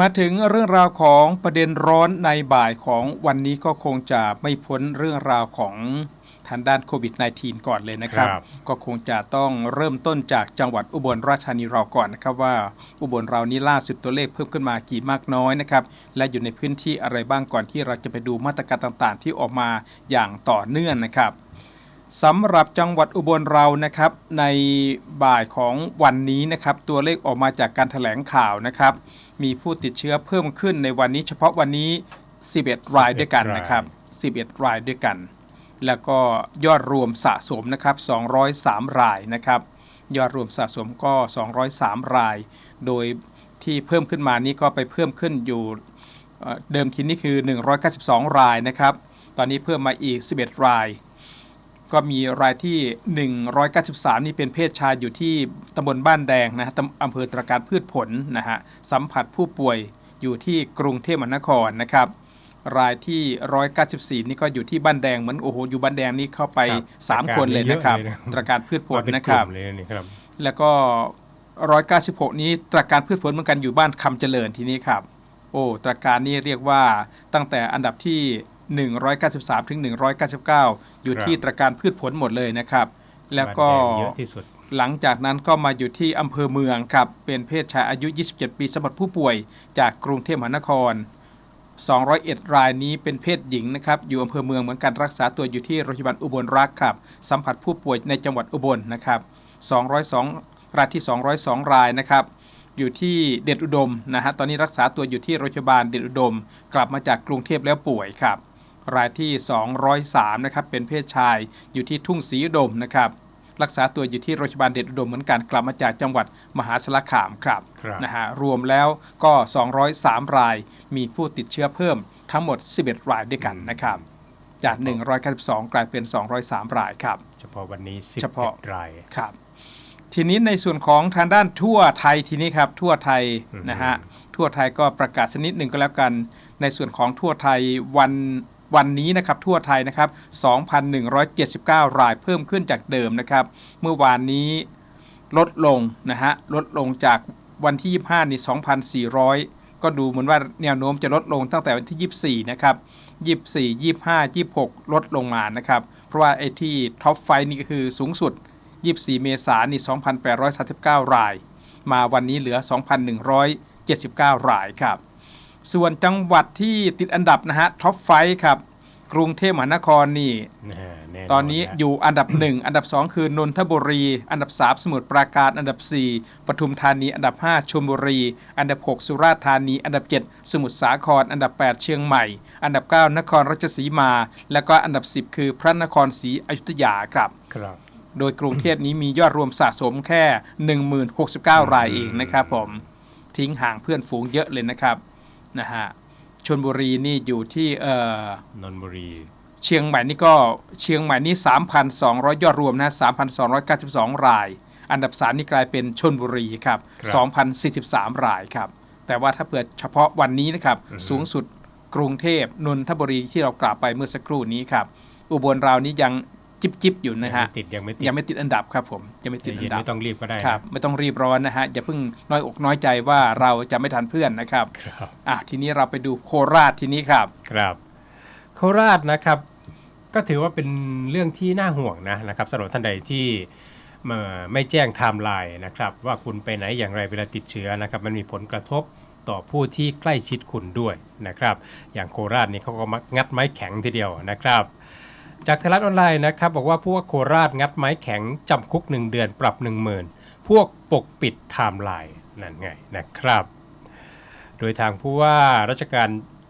มาถึงเรื่องราวของประเด็นร้อนในบ่ายของวันนี้ก็คงจะไม่พ้นเรื่องราวของทางด้านโควิด -19 ก่อนเลยนะครับครับ ก็คงจะต้องเริ่มต้นจากจังหวัดอุบลราชธานีเราก่อนนะครับว่าอุบลเรานี้ล่าสุดตัวเลขเพิ่มขึ้นมากี่มากน้อยนะครับ และอยู่ในพื้นที่อะไรบ้างก่อนที่เราจะไปดูมาตรการต่างๆ ที่ออกมาอย่างต่อเนื่องนะครับ สำหรับจังหวัดอุบลเรานะครับ ในบ่ายของวันนี้นะครับ ตัวเลขออกมาจากการถแถลงข่าวนะครับ มีผู้ติดเชื้อเพิ่มขึ้นในวันนี้เฉพาะวันนี้ 11 รายด้วยกันนะครับ 11 รายด้วยกัน แล้วก็ยอดรวมสะสมนะครับ 203 รายนะครับ ยอดรวมสะสมก็ 203 ราย โดยที่เพิ่มขึ้นมานี้ก็ไปเพิ่มขึ้นอยู่เอ่อเดิมทีนี่คือ 192 รายนะครับ ตอนนี้เพิ่มมาอีก 11 ราย ก็มีรายที่ 193 นี่เป็นเพศชายอยู่ที่ตำบลบ้านแดงนะฮะตำอำเภอตรการพืชผลนะฮะสัมผัสผู้ป่วยอยู่ที่กรุงเทพมหานครนะครับรายที่ 194 นี่ก็อยู่ที่บ้านแดงเหมือนโอ้โหอยู่บ้านแดงนี่เข้าไปครับ3คนเลยนะครับเยอะเลยนะตรการพืชผลมาเป็นนะกครัลุ่บมเลยนี่ครับแล้วก็ 196 นี้ตรการพืชผลเหมือนกันอยู่บ้านคำเจริญทีนี้ครับ โอ้ตรการนี่เรียกว่าตั้งแต่อันดับที่ 193ถึง199 อยู่ที่ครับตรการพืชผลหมดเลยนะครับ แล้วก็บ้านดงเยอะที่สุดหลังจากนั้นก็มาอยู่ที่อำเภอเมืองครับ เป็นเพศชายอายุ 27 ปีสำหรับผู้ป่วย จากกรุงเทพมหานคร 201 รายนี้เป็นเพศหญิงนะครับ อยู่อำเภอเมืองเหมือนกันรักษาตัวอยู่ที่โรงพยาบาลอุบลรักษ์ครับ สัมผัสผู้ป่วยในจังหวัดอุบลนะครับ 202 รายที่ 202 รายนะครับ อยู่ที่เดชอุดมนะฮะ ตอนนี้รักษาตัวอยู่ที่โรงพยาบาลเดชอุดม กลับมาจากกรุงเทพแล้วป่วยครับ รายที่ 203 นะครับ เป็นเพศชายอยู่ที่ทุ่งศรีอุดมนะครับ รักษาตัวอยู่ที่โรงพยาบาลเดชอุดมเหมือนกันกลับมาจากจังหวัดมหาสารคามครับครับนะฮะรวมแล้วก็ 203 ราย มีผู้ติดเชื้อเพิ่มทั้งหมด 11 รายด้วยกันนะครับจาก 192 กลายเป็น 203 รายครับ เฉพาะวันนี้เฉพาะ11รายครับ ทีนี้ในส่วนของทางด้านทั่วไทยทีนี้ครับ ทั่วไทยอือฮึนะฮะทั่วไทยก็ประกาศชนิดหนึ่งก็แล้วกัน ในส่วนของทั่วไทยวัน วันนี้นะครับทั่วไทยนะครับ 2,179 รายเพิ่มขึ้นจากเดิมนะครับ เมื่อวานนี้ลดลงนะฮะลดลงจากวันที่ 25 นี่ 2,400 ก็ดูเหมือนว่าแนวโน้มจะลดลงตั้งแต่วันที่ 24 นะครับ 24 25 26 ลดลงมานะครับ เพราะว่าไอ้ที่ท็อปไฟนี่ก็คือสูงสุด 24 เมษายนนี่ 2,839 ราย มาวันนี้เหลือ 2,179 รายครับ ส่วนจังหวัดที่ติดอันดับนะฮะท็อปไฟครับกรุงเทพมหานครนี่นะฮะแตอนนี้ะอยู่อันดับ 1 อันดับ 2 คือนนทบุรี อันดับ 3 สมุทรปราการ อันดับ 4ปทุมธานี อันดับ 5ชลบุรี อันดับ 6 สุราษฎร์ธานี อันดับ 7 สมุทรสาคร อันดับ 8 เชียงใหม่ อันดับ 9 นครราชสีมา แล้วก็อันดับ 10 คือพระนครศรีอยุธยาครับ ครับ โดยกรุงเทพนี้มียอดรวมสะสมแค่ 1069 รายเองนะครับผม ทิ้งห่างเพื่อนฝูงเยอะเลยนะครับ นะฮะชลบุรีนี่อยู่ที่เอ่อนนทบุรี เชียงใหม่นี่ก็เชียงใหม่นี่ 3,200 ยอดรวมนะ 3,292 ราย อันดับ 3 นี่กลายเป็นชนบุรีครับ2,043 รายครับ แต่ว่าถ้าเปิดเฉพาะวันนี้นะครับ สูงสุดกรุงเทพนนทบุรีที่เรากล่าวไปเมื่อสักครู่นี้ครับ อุบลเรานี่ยัง จิบจิบๆอยู่ยังนะฮะไม่ติดยังไม่ติดยังไม่ติดอันดับครับผมยังไม่ติดใจอัเย็นนดับไม่ต้องรีบก็ได้นะครับไม่ต้องรีบร้อนนะฮะอย่าเพิ่งน้อยอกน้อยใจว่าเราจะไม่ทันเพื่อนนะครับครับอะทีนี้เราไปดูโคราชทีนี้ครับครับ โคราชนะครับ ก็ถือว่าเป็นเรื่องที่น่าห่วงนะนะครับสำหรับท่านใดที่เอ่อไม่แจ้งไทม์ไลน์นะครับว่าคุณไปไหนอย่างไรเวลาติดเชื้อนะครับ มันมีผลกระทบต่อผู้ที่ใกล้ชิดคุณด้วยนะครับ อย่างโคราชนี่เขาก็มักงัดไม้แข็งทีเดียวนะครับ จากไทยรัฐออนไลน์นะครับบอกว่าผู้ว่าโคราชงัดไม้แข็งจำคุก 1 เดือนปรับ 1 0,000 พวกปกปิดไทม์ไลน์นั่นไงนะครับ โดยทางผู้ว่าราชการ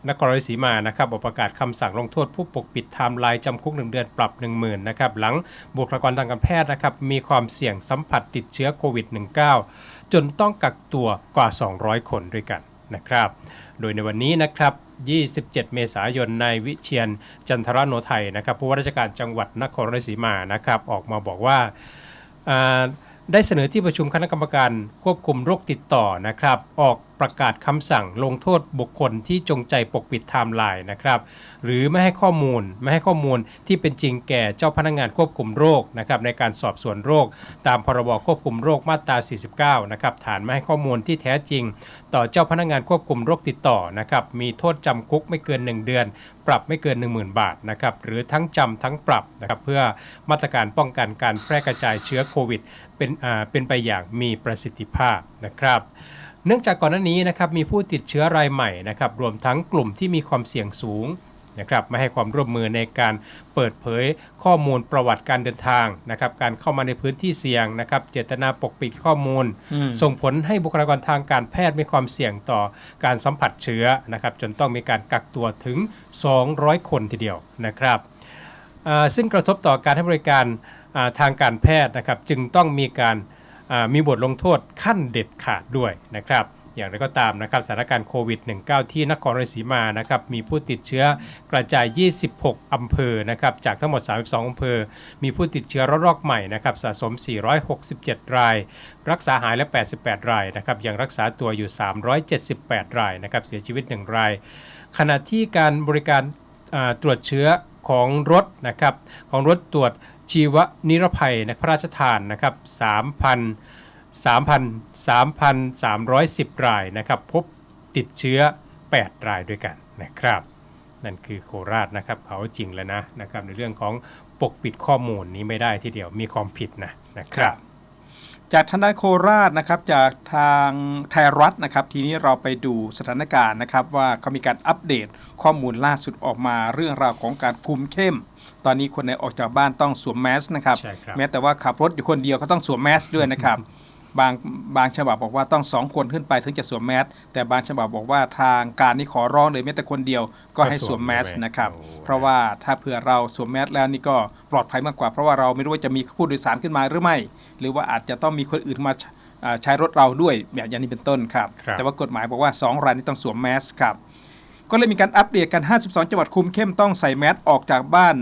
นครราชสีมานะครับออกประกาศคำสั่งลงโทษผู้ปกปิดไทม์ไลน์จำคุก 1 เดือนปรับ 1 0,000นะครับหลังบุคลากรทางการแพทย์นะครับมีความเสี่ยงสัมผัสติดเชื้อโควิด -19 จนต้องกักตัวกว่า 200 คนด้วยกันนะครับ โดยในวันนี้นะครับ 27 เมษายนนายวิเชียนจันทรโนไทยนะครับผู้ว่าราชการจังหวัดนครราชสีมานะครับออกมาบอกว่าอ่าได้เสนอที่ประชุมคณะกรรมการควบคุมโรคติดต่อนะครับออก ประกาศคำสั่งลงโทษบุคคลที่จงใจปกปิดไทม์ไลน์นะครับ หรือไม่ให้ข้อมูลไม่ให้ข้อมูลที่เป็นจริงแก่เจ้าพนักงานควบคุมโรคนะครับในการสอบสวนโรค ตามพรบควบคุมโรคมาตรา 49 นะครับฐานไม่ให้ข้อมูลที่แท้จริง ต่อเจ้าพนักงานควบคุมโรคติดต่อนะครับมีโทษจำคุกไม่เกิน 1 เดือน ปรับไม่เกิน 10,000 บาทนะครับหรือทั้งจำทั้งปรับนะครับเพื่อมาตรการป้องกันการแพร่กระจายเชื้อโควิดเป็นเป็นไปอย่างมีประสิทธิภาพนะครับ เนื่องจากก่อนหน้านี้นะครับมีผู้ติดเชื้อรายใหม่นะครับรวมทั้งกลุ่มที่มีความเสี่ยงสูงนะครับไม่ให้ความร่วมมือในการเปิดเผยข้อมูลประวัติการเดินทางนะครับการเข้ามาในพื้นที่เสี่ยงนะครับเจตนาปกปิดข้อมูลอืมส่งผลให้บุคลากรทางการแพทย์มีความเสี่ยงต่อการสัมผัสเชื้อนะครับจนต้องมีการกักตัวถึง 200 คนทีเดียวนะครับอ่าซึ่งกระทบต่อการให้บริการอ่าทางการแพทย์นะครับจึงต้องมีการอ่า มีบทลงโทษขั้นเด็ดขาดด้วยนะครับอย่างไรก็ตามนะครับสถานการณ์โควิด -19 ที่นครราชสีมานะครับมีผู้ติดเชื้อกระจาย 26 อำเภอนะครับจากทั้งหมด 32 อำเภอ มีผู้ติดเชื้อระลอกใหม่นะครับสะสม 467 ราย รักษาหายและ 88 รายนะครับยังรักษาตัวอยู่ 378 รายนะครับเสียชีวิต 1 ราย ขณะที่การบริการตรวจเชื้อของรถนะครับของรถตรวจ ชีวนิรภัยนะพระราชทานนะครับ3,000 3,000 3,310 รายนะครับ พบติดเชื้อ 8 รายด้วยกันนะครับ นั่นคือโคราชนะครับเขาจริงแล้วนะนะครับในเรื่องของปกปิดข้อมูลนี้ไม่ได้ทีเดียวมีความผิดนะนะครับ จากทางด้านโคราชนะครับจากทางไทยรัฐนะครับ ทีนี้เราไปดูสถานการณ์นะครับว่าเขามีการอัปเดตข้อมูลล่าสุดออกมาเรื่องราวของการคุมเข้ม ตอนนี้คนในออกจากบ้านต้องสวมแมสนะครับ ใช่ครับ แม้แต่ว่าขับรถอยู่คนเดียวก็ต้องสวมแมสด้วยนะครับ บางบางฉบับบอกว่าต้องสองคนขึ้นไปถึงจะสวมแมสแต่บางฉบับบอกว่าทางการนี่ขอร้องเลยแม้แต่คนเดียวก็ให้สวมแมสนะครับโอ้เพราะว่าถ้าเผื่อเราสวมแมสแล้วนี่ก็ปลอดภัยมากกว่า เพราะว่าเราไม่รู้ว่าจะมีผู้โดยสารขึ้นมาหรือไม่ หรือว่าอาจจะต้องมีคนอื่นมาอ่าใช้รถเราด้วยแบบอย่างนี้เป็นต้นครับครับแต่ว่ากฎหมายบอกว่า 2 รายนี้ต้องสวมแมสครับก็เลยมีการอัปเดตกัน 52 จังหวัดคุมเข้มต้องใส่แมสออกจากบ้าน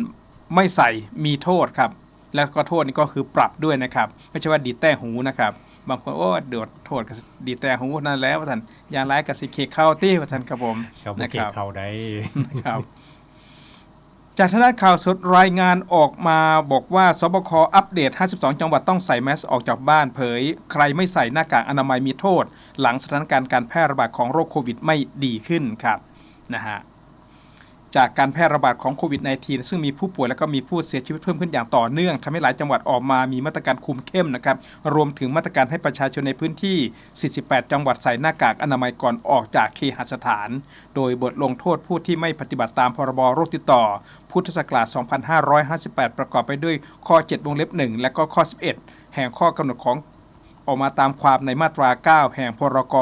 ไม่ใส่มีโทษครับ แล้วก็โทษนี่ก็คือปรับด้วยนะครับ ไม่ใช่ว่าดีดแต่หูนะครับ บางคนโอ้เดือดโทษกับดีดแต่หูนั่นแล้วว่าท่านอยางร้ายกับสิเคเข้าตี้ว่าท่านครับผมเขาไม่นะเก่คงรับเขาได้ครับจากทางด้านข่าวสดรายงานออกมาบอกว่าสบคอัปเดต 52 จังหวัดต้องใส่แมสออกจากบ้านเผย ใครไม่ใส่หน้ากากอนามัยมีโทษ หลังสถานการณ์การแพร่ระบาดของโรคโควิดไม่ดีขึ้นครับนะฮะ จากการแพร่ระบาดของโควิด -19 ซึ่งมีผู้ป่วยและก็มีผู้เสียชีวิตเพิ่มขึ้นอย่างต่อเนื่องทำให้หลายจังหวัดออกมามีมาตรการคุมเข้มนะครับ รวมถึงมาตรการให้ประชาชนในพื้นที่ 48 จังหวัดใส่หน้ากากอนามัยก่อนออกจากเคหสถาน โดยบทลงโทษผู้ที่ไม่ปฏิบัติตามพรบโรคติดต่อ พุทธศักราช 2558 ประกอบไปด้วยข้อ 7 วงเล็บ 1 และก็ข้อ 11 แห่งข้อกำหนดของ ออกมาตามความในมาตรา 9 แห่งพรก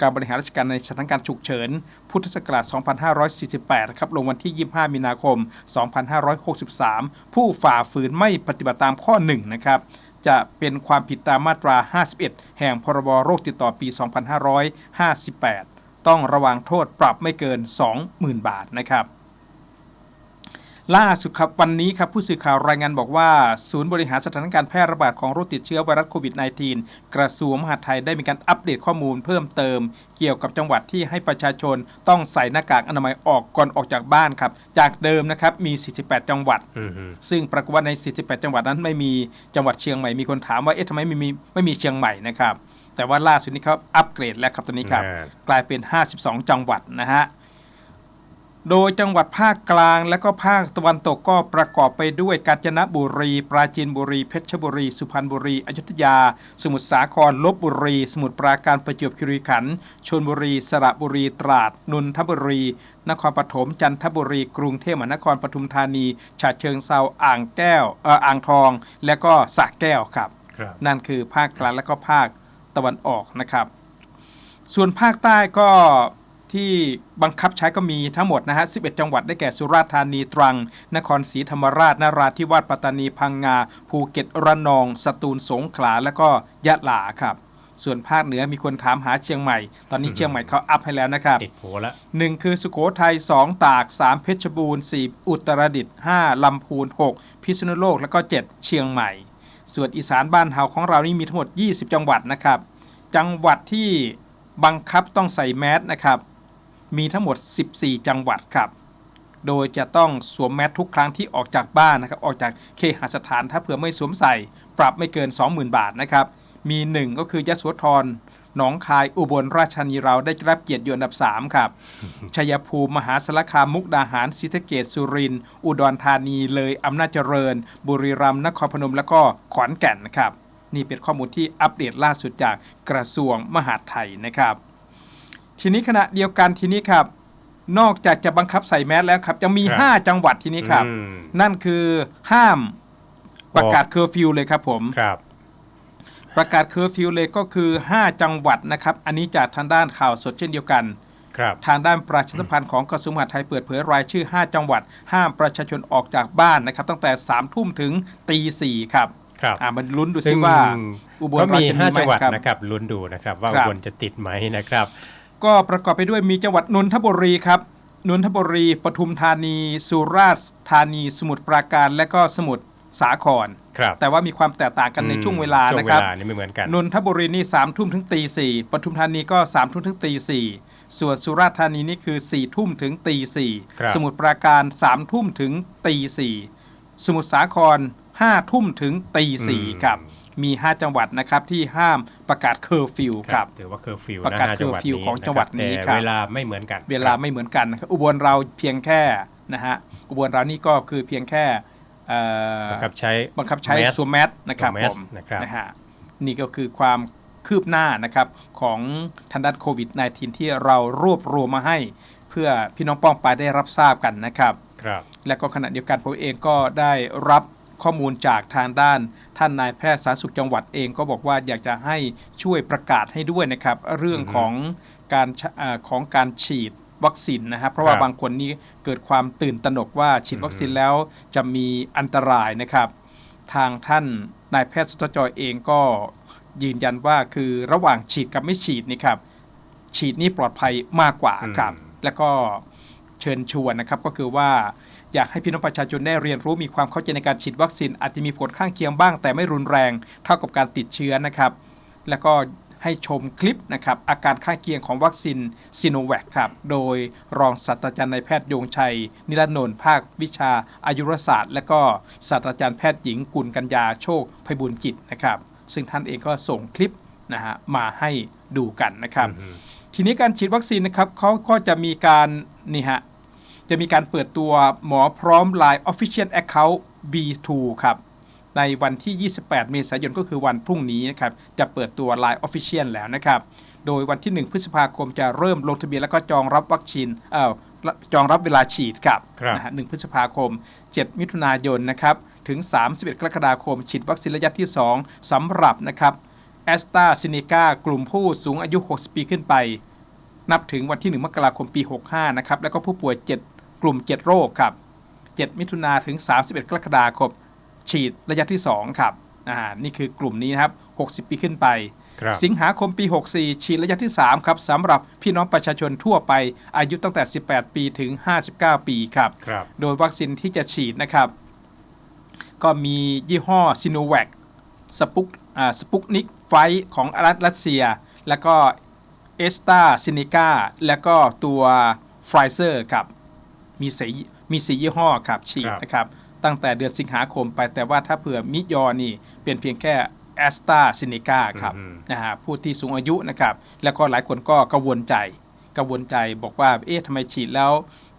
การบริหารราชการในสถานการณ์ฉุกเฉิน พุทธศักราช 2548 ครับ ลงวันที่ 25 มีนาคม 2563 ผู้ฝ่าฝืนไม่ปฏิบัติตามข้อ 1 นะครับจะเป็นความผิดตามมาตรา 51 แห่งพรบโรคติดต่อปี 2558 ต้องระวังโทษปรับไม่เกิน 20,000 บาทนะครับ ล่าสุดครับวันนี้ครับผู้สื่อข่าวรายงานบอกว่า ศูนย์บริหารสถานการณ์แพร่ระบาดของโรคติดเชื้อไวรัสโควิด -19 กระทรวงมหาดไทยได้มีการอัปเดตข้อมูลเพิ่มเติม เกี่ยวกับจังหวัดที่ให้ประชาชนต้องใส่หน้ากากอนามัยออกก่อนออกจากบ้านครับ จากเดิมนะครับมี 48 จังหวัดอือฮึซึ่งปรากฏว่าใน 48 จังหวัดนั้นไม่มีจังหวัดเชียงใหม่มีคนถามว่าเอ๊ะทำไมไม่มีไม่มีเชียงใหม่นะครับแต่ว่าล่าสุดนี้เขาอัปเกรดแล้วครับตอนนี้ครับอ่ากลายเป็น 52 จังหวัดนะฮะ โดยจังหวัดภาคกลางและก็ภาคตะวันตกก็ประกอบไปด้วยกาญจนบุรี ปราจีนบุรี เพชรบุรี สุพรรณบุรี อยุธยา สมุทรสาคร ลบบุรี สมุทรปราการประจวบคีรีขันธ์ ชลบุรี สระบุรี ตราด นนทบุรี นครปฐม จันทบุรี กรุงเทพมหานคร ปทุมธานี ฉะเชิงเซา อ่างแก้วเอ่ออ่างทอง และก็สระแก้วครับครับ นั่นคือภาคกลางและก็ภาคตะวันออกนะครับ ส่วนภาคใต้ก็ ที่บังคับใช้ก็มีทั้งหมดนะฮะ 11 จังหวัดได้แก่สุราษฎร์ธานีตรัง นครศรีธรรมราชนราธิวาสปัตตานีพังงา ภูเก็ตระนอง สตูลสงขลาและก็ยะลาครับส่วนภาคเหนือมีคนถามหาเชียงใหม่ ตอนนี้เชียงใหม่เขาอัพให้แล้วนะครับติดโผละ1คือสุโขทัย 2 ตาก 3 เพชรบูรณ์ 4 อุตรดิตถ์5ลำพูน 6 พิษณุโลกแล้วก็ 7 เชียงใหม่ ส่วนอีสานบ้านเฮาของเรานี่มีทั้งหมด 20 จังหวัดนะครับ จังหวัดที่บังคับต้องใส่แมสนะครับ มีทั้งหมด 14 จังหวัดครับ โดยจะต้องสวมแมสทุกครั้งที่ออกจากบ้านนะครับ ออกจากเคหสถานถ้าเผื่อไม่สวมใส่ ปรับไม่เกิน 20,000 บาทนะครับ มีหนึ่งก็คือยโสธรหนองคายอุบลราชธานีเราได้รับเกียรติอยู่อันดับ 3 ครับ ชัยภูมิมหาสารคามมุกดาหารศรีสะเกษสุรินทร์อุดรธานีเลยอำนาจเจริญ บุรีรัมย์นครพนมและก็ขอนแก่นนะครับ นี่เป็นข้อมูลที่อัปเดตล่าสุดจากกระทรวงมหาดไทยนะครับ ทีนี้ขณะเดียวกันทีนี้ครับ นอกจากจะบังคับใส่แมสแล้วครับยังมี ครับ5 จังหวัดทีนี้ครับ อืม นั่นคือห้ามประกาศเคอร์ฟิวเลยครับผม ครับ ประกาศเคอร์ฟิวเลยก็คือ 5 จังหวัดนะครับ อันนี้จากทางด้านข่าวสดเช่นเดียวกัน ครับ ทางด้านประชาสัมพันธ์ของกระทรวงมหาดไทยเปิดเผยรายชื่อ 5 จังหวัด ห้ามประชาชนออกจากบ้านนะครับ ตั้งแต่3ทุ่มถึงตีสี่ครับครับอ่ามันลุ้นดูซึ่ซิงว่า อุบลก็รามีชธานีห้าไหมจังหวัดครับ นะครับลุ้นดูนะครับ ว่าครัอุบบลจะติดไหมนะครับ ก็ประกอบไปด้วยมีจังหวัดนนทบุรีครับนนทบุรีปทุมธานี สุราษฎร์ธานี สมุทรปราการ และก็สมุทรสาครครับแต่ว่ามีความแตกต่างกันในอืมช่วงเวลาช่วนะงคเวรับลานี่ไม่เหมือนกันนนทบุรีนี่สามทุ่มถึงตีสี่ปทุมธานีก็สามทุ่มถึงตีสี่ส่วนสุราษฎร์ธานีนี่คือสี่ทุ่มถึงตีสี่ครับ สมุทรปราการสามทุ่มถึงตีสี่สมุทรสาครห้าทุ่มถึงตีสี่ครับ มี 5 จังหวัดนะครับที่ห้ามประกาศเคอร์ฟิวครับถือว่าเคอร์ฟิวประนะกาศห้าจังหวัดเคอร์ฟิวนี้ของจังหวัดนี้ะครับแต่เวลาไม่เหมือนกัน เวลาไม่เหมือนกันนะครับอุบลเราเพียงแค่นะฮะอุบลเรานี่ก็คือเพียงแค่เอ่อบังคับใช้บังคับใช้แมสสวมแมสนะครับสวมแมผสมนะครับนะฮะนี่ก็คือความคืบหน้านะครับของทางด้านโควิด -19 ที่เรารวบรวมมาให้เพื่อพี่น้องป้องปายได้รับทราบกันนะครับครับ และก็ขณะเดียวกันผมเองก็ได้รับ ข้อมูลจากทางด้านท่านนายแพทย์สาธารณสุขจังหวัดเองก็บอกว่าอยากจะให้ช่วยประกาศให้ด้วยนะครับ เรื่องอือฮึของการชะเอ่อของการฉีดวัคซีนนะครับเพราะว่าครับบางคนนี่เกิดความตื่นตระหนกว่าฉีดวัคซีนแล้วจะมีอันตรายนะครับ ทางท่านนายแพทย์สุทธจอยเองก็ยืนยันว่าคือระหว่างฉีดกับไม่ฉีดนี่ครับฉีดนี่ปลอดภัยมากกว่าครับอืมแล้วก็เชิญชวนนะครับก็คือว่า อยากให้พี่น้องประชาชนได้เรียนรู้มีความเข้าใจในการฉีดวัคซีนอาจจะมีผลข้างเคียงบ้าง แต่ไม่รุนแรงเท่ากับการติดเชื้อนะครับ แล้วก็ให้ชมคลิปนะครับอาการข้างเคียงของวัคซีนซีโนแวคครับ โดยรองศาสตราจารย์นายแพทย์โยงชัย นิรนนท์ภาควิชาอายุรศาสตร์ และก็ศาสตราจารย์แพทย์หญิงกุลกัญญาโชคไพบุญกิจนะครับ ซึ่งท่านเองก็ส่งคลิปนะฮะมาให้ดูกันนะครับอืมทีนี้การฉีดวัคซีนนะครับเขาก็จะมีการนี่ฮะ จะมีการเปิดตัวหมอพร้อม Line Official Account V2 ครับในวันที่ 28 เมษายนก็คือวันพรุ่งนี้นะครับ จะเปิดตัว Line Official แล้วนะครับ โดยวันที่ 1 พฤษภาคมจะเริ่มลงทะเบียนแล้วก็จองรับวัคซีนเอ่อจองรับเวลาฉีดครับครับนะฮะ1พฤษภาคม 7 มิถุนายนนะครับ ถึง 31 กรกฎาคม ฉีดวัคซีนระยะที่ 2สำหรับนะครับแอสตราซิเนกากลุ่มผู้สูงอายุ 60 ปีขึ้นไป นับถึงวันที่ 1 มกราคมปี 65 นะครับ แล้วก็ผู้ป่วย 7 กลุ่ม 7 โรคครับ 7 มิถุนาถึง 31 กรกฎาคมฉีดระยะที่ 2 ครับอ่านี่คือกลุ่มนี้นะครับ 60 ปีขึ้นไปครับสิงหาคมปี 64 ฉีดระยะที่ 3 ครับสำหรับพี่น้องประชาชนทั่วไป อายุตั้งแต่ 18 ปีถึง 59 ปีครับครับโดยวัคซีนที่จะฉีดนะครับ ก็มียี่ห้อซิโนแวคสปุกอ่าสปุกนิกไฟของรัสเซีย แล้วก็เอสตาซินิก้าแล้วก็ตัวไฟเซอร์ครับ มีสีมีสียี่ห้อครับฉีดครับนะครับตั้งแต่เดือนสิงหาคมไปแต่ว่าถ้าเผื่อมิยอนี่เป็นเพียงแค่แอสตาซินิก้าครับอืมนะฮะผู้ที่สูงอายุนะครับแล้วก็หลายคนก็กังวลใจกังวลใจบอกว่าเอ๊ะทำไมฉีดแล้ว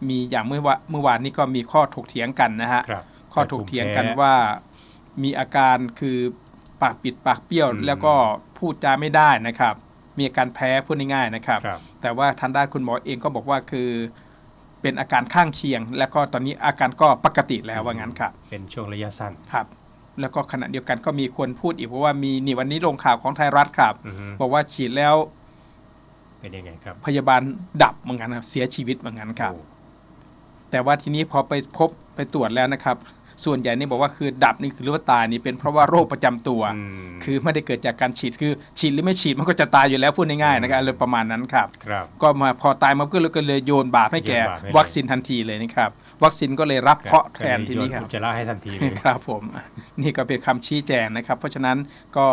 มีอย่างเมื่อวาเมื่อวานนี้ก็มีข้อถกเถียงกันนะฮะครับข้อถกเถียงกันภูมิแพ้ว่ามีอาการคือปากปิดปากเปี้ยวอืมแล้วก็พูดจาไม่ได้นะครับ มีอาการแพ้พูดง่ายๆนะครับครับแต่ว่าทางด้านคุณหมอเองก็บอกว่าคือ เป็นอาการข้างเคียง แล้วก็ตอนนี้อาการก็ปกติแล้วว่างั้นครับเป็นช่วงระยะสั้นครับแล้วก็ขณะเดียวกันก็มีคนพูดอีกเพราะว่ามีนี่วันนี้ลงข่าวของไทยรัฐครับอือฮึบอกว่าฉีดแล้วเป็นยังไงครับ พยาบาลดับเหมือนกันครับ เสียชีวิตเหมือนกันครับโอ้แต่ว่าทีนี้พอไปพบไปตรวจแล้วนะครับ ส่วนใหญ่นี่บอกว่าคือดับนี่คือหรือว่าตายนี่เป็นเพราะว่าโรคประจำตัวอืมคือไม่ได้เกิดจากการฉีดคือฉีดหรือไม่ฉีดมันก็จะตายอยู่แล้วพูดง่ายๆนะครับเลยประมาณนั้นครับครับก็มาพอตายมาก็เลยก็เลยโยนบาปให้แก่โยนบาปให้เลยวัคซีนทันทีเลยนะครับวัคซีนก็เลยรับเคราะห์แทนทีนี้ครับโยอุจจาระให้ทันทีเลยครับผม นี่ก็เป็นคำชี้แจงนะครับ เพราะฉะนั้นก็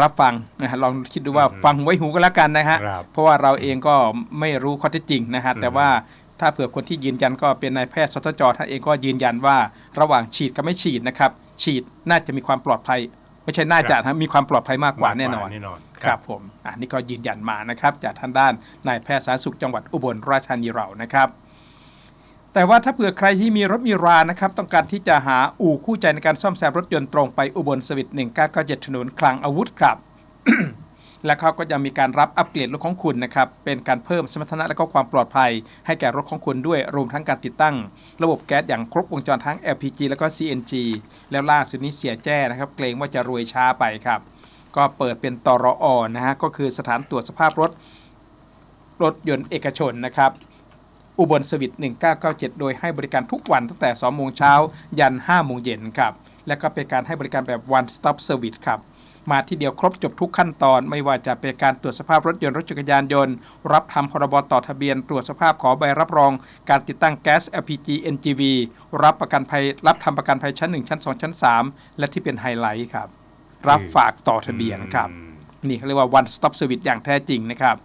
รับฟังนะฮะลองคิดดูว่าอืมฟังไว้หูก็แล้วกันนะฮะครับเพราะว่าเราเองก็ไม่รู้ข้อเท็จจริงนะฮะอืมแต่ว่า ถ้าเผื่อคนที่ยืนยันก็เป็นนายแพทย์สตจท่านเองก็ยืนยันว่า ระหว่างฉีดกับไม่ฉีดนะครับ ฉีดน่าจะมีความปลอดภัย ไม่ใช่น่าจะนะมีความปลอดภัยมากกว่าแน่นอนแน่นอนครับผมอันนี้ก็ยืนยันมานะครับ จากทางด้านนายแพทย์สาธารณสุขจังหวัดอุบลราชธานีเรานะครับแต่ว่าถ้าเผื่อใครที่มีรถมีรานะครับ ต้องการที่จะหาอู่คู่ใจในการซ่อมแซมรถยนต์ตรงไปอุบลสวิต1997ถนนคลังอาวุธครับ และเขาก็จะมีการรับอัปเกรดรถของคุณนะครับเป็นการเพิ่มสมรรถนะและก็ความปลอดภัย ให้แก่รถของคุณด้วยรวมทั้งการติดตั้ง ระบบแก๊สอย่างครบวงจรทั้ง LPG แล้วก็ CNG แล้วล่าสุดนี้เสียแจ้นะครับ เกรงว่าจะรวยช้าไปครับ ก็เปิดเป็นตรออนะฮะก็คือสถานตรวจสภาพรถ รถยนต์เอกชนนะครับอุบลสวิต1997 โดยให้บริการทุกวันตั้งแต่ 2 โมงเช้า ยัน 5 โมงเย็นครับ และก็เป็นการให้บริการแบบ one stop service ครับ มาที่เดียวครบจบทุกขั้นตอน ไม่ว่าจะเป็นการตรวจสภาพรถยนต์รถจักรยานยนต์ รับทำพรบต่อทะเบียน ตรวจสภาพขอใบรับรอง การติดตั้งแก๊ส LPG NGV รับประกันภัยรับทำประกันภัยชั้น 1 ชั้น 2 ชั้น 3 และที่เป็นไฮไลท์ครับ รับฝากต่อทะเบียนครับนี่เขาเรียกว่า one stop service อย่างแท้จริงนะครับ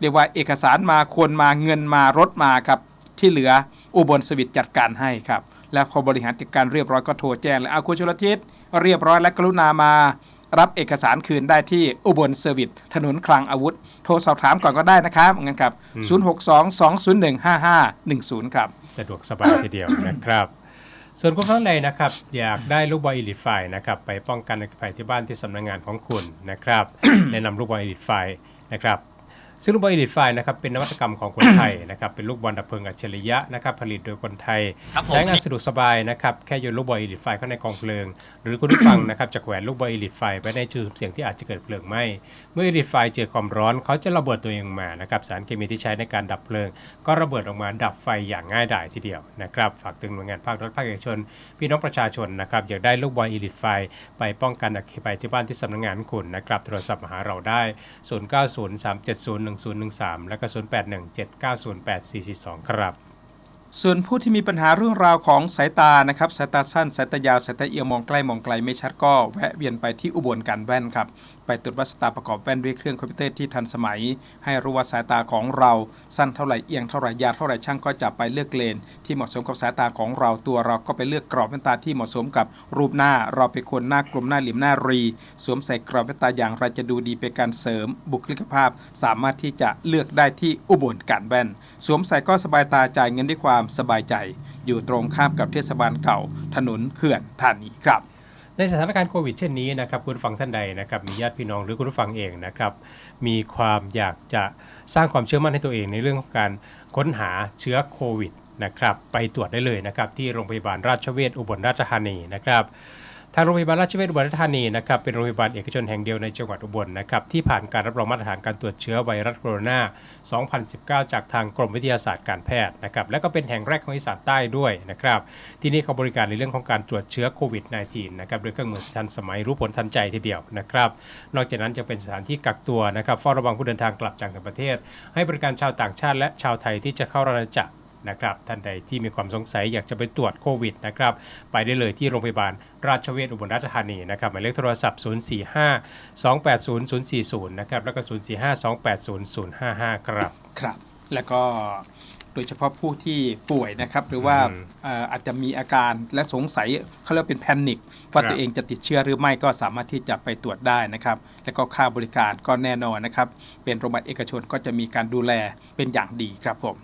เรียกว่าเอกสารมาคนมาเงินมารถมาครับที่เหลืออุบลสวิตจัดการให้ครับ และพอบริหารจัดการเรียบร้อยก็โทรแจ้ง แล้วเอาคุณชลทิศเรียบร้อยและกรุณามา รับเอกสารคืนได้ที่อุบลเซอร์วิสถนนคลังอาวุธ โทรสอบถามก่อนก็ได้นะครับงั้นครับ 062-201-5510 ครับ สะดวกสบายทีเดียวนะครับ ส่วนคุณท่านใดนะครับ อยากได้ลูกบอลอีลิทไฟนะครับ ไปป้องกันอัคคีภัยที่บ้านที่สำนักงานของคุณนะครับ แนะนำลูกบอลอีลิทไฟนะครับ ซึ่งลูกบอลอีลิทไฟนะครับเป็นนวัตกรรมของคนไทยนะครับเป็นลูกบอลดับเพลิงอัจฉริยะนะครับผลิตโดยคนไทย ครับผม ใช้งานสะดวกสบายนะครับแค่โยนลูกบอลอีลิทไฟเข้าในกองเพลิง หรือคุณผู้ฟังนะครับจะแขวนลูกบอลอีลิทไฟไปในจุดเสี่ยงที่อาจจะเกิดเพลิงไหม้เมื่ออีลิทไฟเจอความร้อนเขาจะระเบิดตัวเองออกมานะครับสารเคมีที่ใช้ในการดับเพลิง ก็ระเบิดออกมาดับไฟอย่างง่ายดายทีเดียวนะครับฝากถึงหน่วยงานภาครัฐภาคเอกชน พี่น้องประชาชนนะครับอยากได้ลูกบอลอีลิทไฟไปป้องกันอัคคีภัยที่บ้านที่สำนักงานคุณนะครับโทรศัพท์มาหาเราได้1013 และก็ 0817908442 ครับ ส่วนผู้ที่มีปัญหาเรื่องราวของสายตานะครับสายตาสั้นสายตายาวสายตาเอียงมองใกล้มองไกลไม่ชัดก็แวะเวียนไปที่อุบลการแว่นครับ ไปตรวจวัดสายตาประกอบแว่นด้วยเครื่องคอมพิวเตอร์ที่ทันสมัย ให้รู้ว่าสายตาของเรา สั้นเท่าไหร่เอียงเท่าไหร่ยาวเท่าไหร่ช่างก็จะไปเลือกเลน ที่เหมาะสมกับสายตาของเราตัวเราก็ไปเลือกกรอบแว่นตาที่เหมาะสมกับรูปหน้า เราเป็นคนหน้ากลมหน้าเหลี่ยมหน้ารี สวมใส่กรอบแว่นตาอย่างไรจะดูดีเป็นการเสริม บุคลิกภาพ สามารถที่จะเลือกได้ที่อุบลการแว่น สวมใส่ก็สบายตาจ่ายเงินด้วยความสบายใจ อยู่ตรงข้ามกับเทศบาลเก่า ถนนเขื่อนธานีครับ ในสถานการณ์โควิดเช่นนี้นะครับคุณฟังท่านใดนะครับมีญาติพี่น้องหรือคุณผู้ฟังเองนะครับมีความอยากจะสร้างความเชื่อมั่นให้ตัวเองในเรื่องของการค้นหาเชื้อโควิดนะครับไปตรวจได้เลยนะครับที่โรงพยาบาลราชเวชอุบลราชธานีนะครับ ทางโรงพยาบาลราชเวชอุบลราชธานีนะครับเป็นโรงพยาบาลเอกชนแห่งเดียวในจังหวัดอุบลนะครับที่ผ่านการรับรองมาตรฐานการตรวจเชื้อไวรัสโคโรนา 2019 จากทางกรมวิทยาศาสตร์การแพทย์นะครับและก็เป็นแห่งแรกของอีสานใต้ด้วยนะครับที่นี่เขาบริการในเรื่องของการตรวจเชื้อโควิด -19 นะครับด้วยเครื่องมือทันสมัยรู้ผลทันใจทีเดียวนะครับนอกจากนั้นจะเป็นสถานที่กักตัวนะครับเฝ้าระวังผู้เดินทางกลับจากต่างประเทศ ให้บริการชาวต่างชาติและชาวไทยที่จะเข้าราชอาณาจักร นะครับท่านใดที่มีความสงสัยอยากจะไปตรวจโควิดนะครับไปได้เลยที่โรงพยาบาลราชเวชอุบลราชธานีนะครับหมายเลขโทรศัพท์ 045 280 040 นะครับแล้วก็ 045 280 055 ครับครับแล้วก็โดยเฉพาะผู้ที่ป่วยนะครับ หรือว่าอืมเอ่ออาจจะมีอาการและสงสัยเขาเรียกว่าเป็นแพนิคว่าครับตัวเองจะติดเชื้อหรือไม่ก็สามารถที่จะไปตรวจได้นะครับ แล้วก็ค่าบริการก็แน่นอนนะครับ เป็นโรงพยาบาลเอกชนก็จะมีการดูแลเป็นอย่างดีครับผม